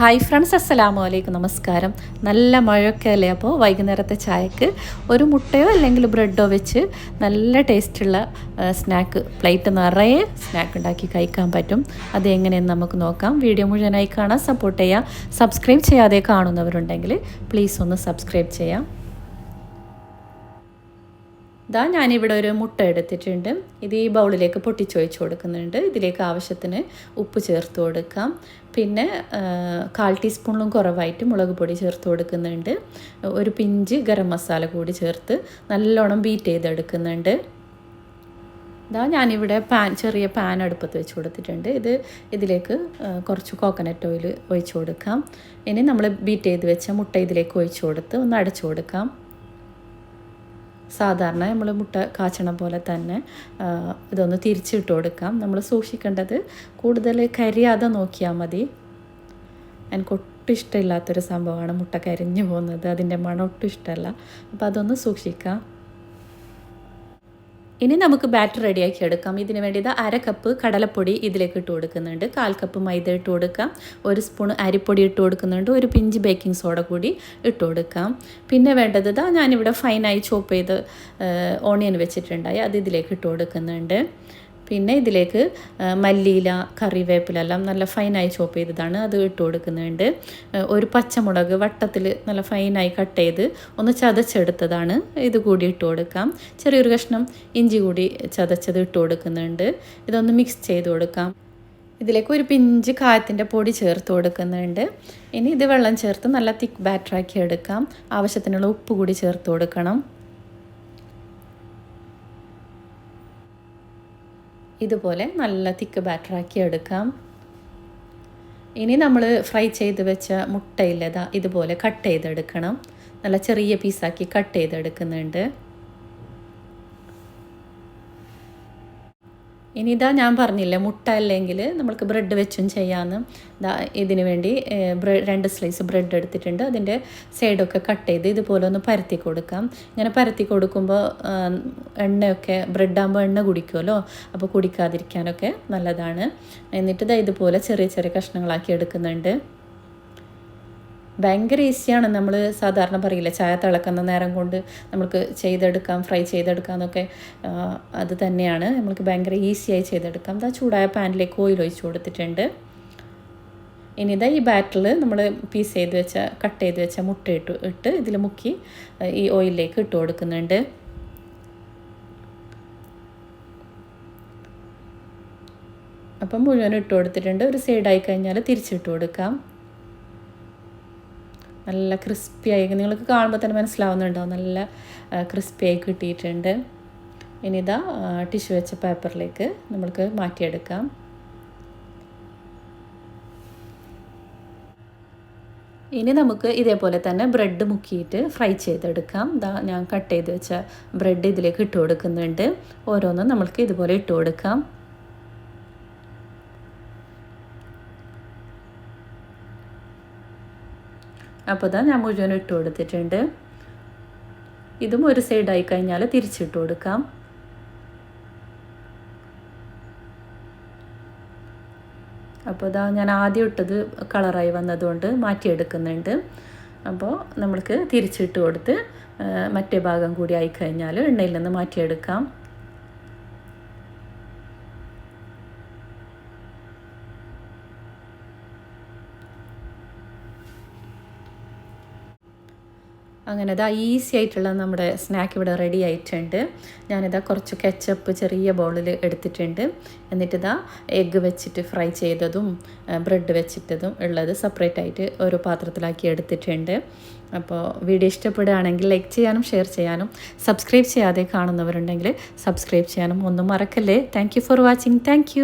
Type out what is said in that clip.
Hi friends അസ്സലാമു അലൈക്കും നമസ്കാരം. നല്ല മഴയൊക്കെ അല്ലേ അപ്പോൾ വൈകുന്നേരത്തെ ചായക്ക് ഒരു മുട്ടയോ അല്ലെങ്കിൽ ബ്രെഡോ വെച്ച് നല്ല ടേസ്റ്റുള്ള സ്നാക്ക് പ്ലേറ്റ് നിറയെ സ്നാക്ക് ഉണ്ടാക്കി കഴിക്കാൻ പറ്റും. അത് എങ്ങനെയെന്ന് നമുക്ക് നോക്കാം. വീഡിയോ മുഴുവനായി കാണാൻ സപ്പോർട്ട് ചെയ്യാം. സബ്സ്ക്രൈബ് ചെയ്യാതെ കാണുന്നവരുണ്ടെങ്കിൽ പ്ലീസ് ഒന്ന് സബ്സ്ക്രൈബ് ചെയ്യാം. ഇതാ ഞാനിവിടെ ഒരു മുട്ട എടുത്തിട്ടുണ്ട്. ഇത് ഈ ബൗളിലേക്ക് പൊട്ടിച്ചൊഴിച്ച് കൊടുക്കുന്നുണ്ട്. ഇതിലേക്ക് ആവശ്യത്തിന് ഉപ്പ് ചേർത്ത് കൊടുക്കാം. പിന്നെ കാൽ ടീസ്പൂണിലും കുറവായിട്ട് മുളക് പൊടി ചേർത്ത് കൊടുക്കുന്നുണ്ട്. ഒരു പിഞ്ച് ഗരം മസാല കൂടി ചേർത്ത് നല്ലോണം ബീറ്റ് ചെയ്തെടുക്കുന്നുണ്ട്. ഇതാ ഞാനിവിടെ പാൻ ചെറിയ പാൻ അടുപ്പത്ത് വെച്ച് കൊടുത്തിട്ടുണ്ട്. ഇത് ഇതിലേക്ക് കുറച്ച് കോക്കനട്ട് ഓയിൽ ഒഴിച്ചു കൊടുക്കാം. ഇനി നമ്മൾ ബീറ്റ് ചെയ്ത് വെച്ച മുട്ട ഇതിലേക്ക് ഒഴിച്ചു കൊടുത്ത് ഒന്ന് അടച്ചു കൊടുക്കാം. സാധാരണ നമ്മൾ മുട്ട കാച്ചണ പോലെ തന്നെ ഇതൊന്ന് തിരിച്ചിട്ട് കൊടുക്കാം. നമ്മൾ സൂക്ഷിക്കേണ്ടത് കൂടുതൽ കരിയാതെ നോക്കിയാൽ മതി. എനിക്ക് ഒട്ടും ഇഷ്ടമില്ലാത്തൊരു സംഭവമാണ് മുട്ട കരിഞ്ഞു പോകുന്നത്. അതിന്റെ മണം ഒട്ടും ഇഷ്ടമല്ല അപ്പോൾ അതൊന്ന് സൂക്ഷിക്കാം. ഇനി നമുക്ക് ബാറ്റർ റെഡിയാക്കി എടുക്കാം. ഇതിന് വേണ്ടി ഇത് അര കപ്പ് കടലപ്പൊടി ഇതിലേക്ക് ഇട്ട് കൊടുക്കുന്നുണ്ട്. കാൽ കപ്പ് മൈദ ഇട്ട് കൊടുക്കാം. ഒരു സ്പൂൺ അരിപ്പൊടി ഇട്ട് കൊടുക്കുന്നുണ്ട്. ഒരു പിഞ്ച് ബേക്കിംഗ് സോഡ കൂടി ഇട്ട് കൊടുക്കാം. പിന്നെ വേണ്ടത് ഇതാ ഞാനിവിടെ ഫൈനായി ചോപ്പ് ചെയ്ത് ഓണിയൻ വെച്ചിട്ടുണ്ടായി. അത് ഇതിലേക്ക് ഇട്ട് കൊടുക്കുന്നുണ്ട്. പിന്നെ ഇതിലേക്ക് മല്ലിയില കറിവേപ്പില എല്ലാം നല്ല ഫൈനായി ചോപ്പ് ചെയ്തതാണ്. അത് ഇട്ട് കൊടുക്കുന്നുണ്ട്. ഒരു പച്ചമുളക് വട്ടത്തിൽ നല്ല ഫൈനായി കട്ട് ചെയ്ത് ഒന്ന് ചതച്ചെടുത്തതാണ്. ഇത് കൂടി ഇട്ട് കൊടുക്കാം. ചെറിയൊരു കഷ്ണം ഇഞ്ചി കൂടി ചതച്ചത് ഇട്ട് കൊടുക്കുന്നുണ്ട്. ഇതൊന്ന് മിക്സ് ചെയ്ത് കൊടുക്കാം. ഇതിലേക്ക് ഒരു പിഞ്ച് കായത്തിന്റെ പൊടി ചേർത്ത് കൊടുക്കുന്നുണ്ട്. ഇനി ഇത് വെള്ളം ചേർത്ത് നല്ല തിക്ക് ബാറ്ററാക്കി എടുക്കാം. ആവശ്യത്തിനുള്ള ഉപ്പ് കൂടി ചേർത്ത് കൊടുക്കണം. ഇതുപോലെ നല്ല തിക്ക് ബാറ്ററാക്കി എടുക്കാം. ഇനി നമ്മൾ ഫ്രൈ ചെയ്ത് വെച്ച മുട്ടയില്ലതാ ഇതുപോലെ കട്ട് ചെയ്തെടുക്കണം. നല്ല ചെറിയ പീസാക്കി കട്ട് ചെയ്തെടുക്കുന്നുണ്ട്. ഇനി ഇതാ ഞാൻ പറഞ്ഞില്ലേ മുട്ട അല്ലെങ്കിൽ നമ്മൾക്ക് ബ്രെഡ് വെച്ചും ചെയ്യാമെന്ന് ഇതാ ഇതിന് വേണ്ടി രണ്ട് സ്ലൈസ് ബ്രെഡ് എടുത്തിട്ടുണ്ട്. അതിന്റെ സൈഡൊക്കെ കട്ട് ചെയ്ത് ഇതുപോലെ ഒന്ന് പരത്തി കൊടുക്കാം. ഇങ്ങനെ പരത്തി കൊടുക്കുമ്പോൾ എണ്ണയൊക്കെ ബ്രെഡാകുമ്പോൾ എണ്ണ കുടിക്കുമല്ലോ അപ്പോൾ കുടിക്കാതിരിക്കാനൊക്കെ നല്ലതാണ്. എന്നിട്ട് ഇതാ ഇതുപോലെ ചെറിയ ചെറിയ കഷ്ണങ്ങളാക്കി എടുക്കുന്നുണ്ട്. ഭയങ്കര ഈസിയാണ് നമ്മൾ സാധാരണ പറയില്ല ചായ തിളക്കുന്ന നേരം കൊണ്ട് നമുക്ക് ചെയ്തെടുക്കാം ഫ്രൈ ചെയ്തെടുക്കാം എന്നൊക്കെ അത് തന്നെയാണ്. നമ്മൾക്ക് ഭയങ്കര ഈസിയായി ചെയ്തെടുക്കാം. ഇതാ ചൂടായ പാനിലേക്ക് ഓയിൽ ഒഴിച്ചു കൊടുത്തിട്ടുണ്ട്. ഇനി ഇതാ ഈ ബാറ്ററിൽ നമ്മൾ പീസ് ചെയ്ത് വെച്ച കട്ട് ചെയ്ത് വെച്ച മുട്ട ഇട്ട് ഇട്ട് ഇതിൽ മുക്കി ഈ ഓയിലിലേക്ക് ഇട്ട് കൊടുക്കുന്നുണ്ട്. അപ്പം മുഴുവൻ ഇട്ട് കൊടുത്തിട്ടുണ്ട്. ഒരു സൈഡായി കഴിഞ്ഞാൽ തിരിച്ചിട്ട് കൊടുക്കാം. നല്ല ക്രിസ്പിയായി നിങ്ങൾക്ക് കാണുമ്പോൾ തന്നെ മനസ്സിലാവുന്നുണ്ടാവും. നല്ല ക്രിസ്പിയായി കിട്ടിയിട്ടുണ്ട്. ഇനി ഇതാ ടിഷ്യൂ വെച്ച പേപ്പറിലേക്ക് നമ്മൾക്ക് മാറ്റിയെടുക്കാം. ഇനി നമുക്ക് ഇതേപോലെ തന്നെ ബ്രെഡ് മുക്കിയിട്ട് ഫ്രൈ ചെയ്തെടുക്കാം. ദാ ഞാൻ കട്ട് ചെയ്ത് വെച്ച ബ്രെഡ് ഇതിലേക്ക് ഇട്ട് കൊടുക്കുന്നുണ്ട്. ഓരോന്നും നമ്മൾക്ക് ഇതുപോലെ ഇട്ട് കൊടുക്കാം. അപ്പോൾ ഇതാ ഞാൻ മുഴുവൻ ഇട്ട് കൊടുത്തിട്ടുണ്ട്. ഇതും ഒരു സൈഡായി കഴിഞ്ഞാൽ തിരിച്ചിട്ട് കൊടുക്കാം. അപ്പോൾ ഇതാ ഞാൻ ആദ്യം ഇട്ടത് കളറായി വന്നതുകൊണ്ട് മാറ്റിയെടുക്കുന്നുണ്ട്. അപ്പോൾ നമ്മൾക്ക് തിരിച്ചിട്ട് കൊടുത്ത് മറ്റേ ഭാഗം കൂടി ആയിക്കഴിഞ്ഞാൽ എണ്ണയിൽ നിന്ന് മാറ്റിയെടുക്കാം. അങ്ങനെ ഇതാ ഈസി ആയിട്ടുള്ള നമ്മുടെ സ്നാക്ക് ഇവിടെ റെഡി ആയിട്ടുണ്ട്. ഞാനിതാ കുറച്ച് കെച്ചപ്പ് ചെറിയ ബൗളിൽ എടുത്തിട്ടുണ്ട്. എന്നിട്ടിതാ എഗ്ഗ് വെച്ചിട്ട് ഫ്രൈ ചെയ്തതും ബ്രെഡ് വെച്ചിട്ടതും ഉള്ളത് സെപ്പറേറ്റ് ആയിട്ട് ഓരോ പാത്രത്തിലാക്കി എടുത്തിട്ടുണ്ട്. അപ്പോൾ വീഡിയോ ഇഷ്ടപ്പെടുകയാണെങ്കിൽ ലൈക്ക് ചെയ്യാനും ഷെയർ ചെയ്യാനും സബ്സ്ക്രൈബ് ചെയ്യാതെ കാണുന്നവരുണ്ടെങ്കിൽ സബ്സ്ക്രൈബ് ചെയ്യാനും ഒന്നും മറക്കല്ലേ. Thank for watching thank